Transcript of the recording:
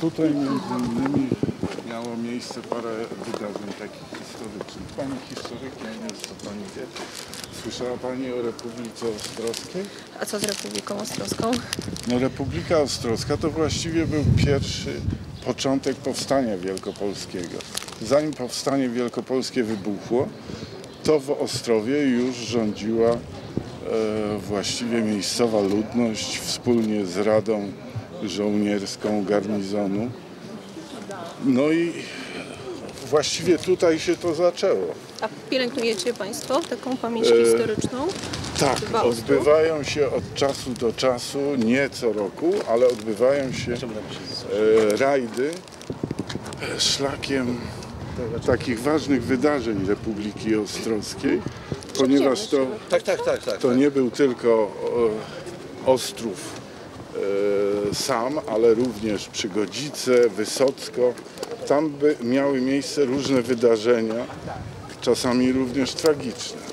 tutaj między innymi miało miejsce parę wydarzeń takich historycznych. Pani historyk, nie wiem, co Pani wie. Słyszała Pani o Republice Ostrowskiej? A co z Republiką Ostrowską? No Republika Ostrowska to właściwie był pierwszy początek powstania wielkopolskiego. Zanim powstanie wielkopolskie wybuchło, to w Ostrowie już rządziła e, właściwie miejscowa ludność wspólnie z Radą Żołnierską Garnizonu. No i właściwie tutaj się to zaczęło. A pielęgnujecie Państwo taką pamięć E, historyczną? Tak, Dwa odbywają się od czasu do czasu, nie co roku, ale odbywają się e, rajdy e, szlakiem takich ważnych wydarzeń Republiki Ostrowskiej, ponieważ to, Tak, tak, tak, tak. to nie był tylko e, Ostrów sam, ale również Przygodzice, Wysocko. Tam by miały miejsce różne wydarzenia, czasami również tragiczne.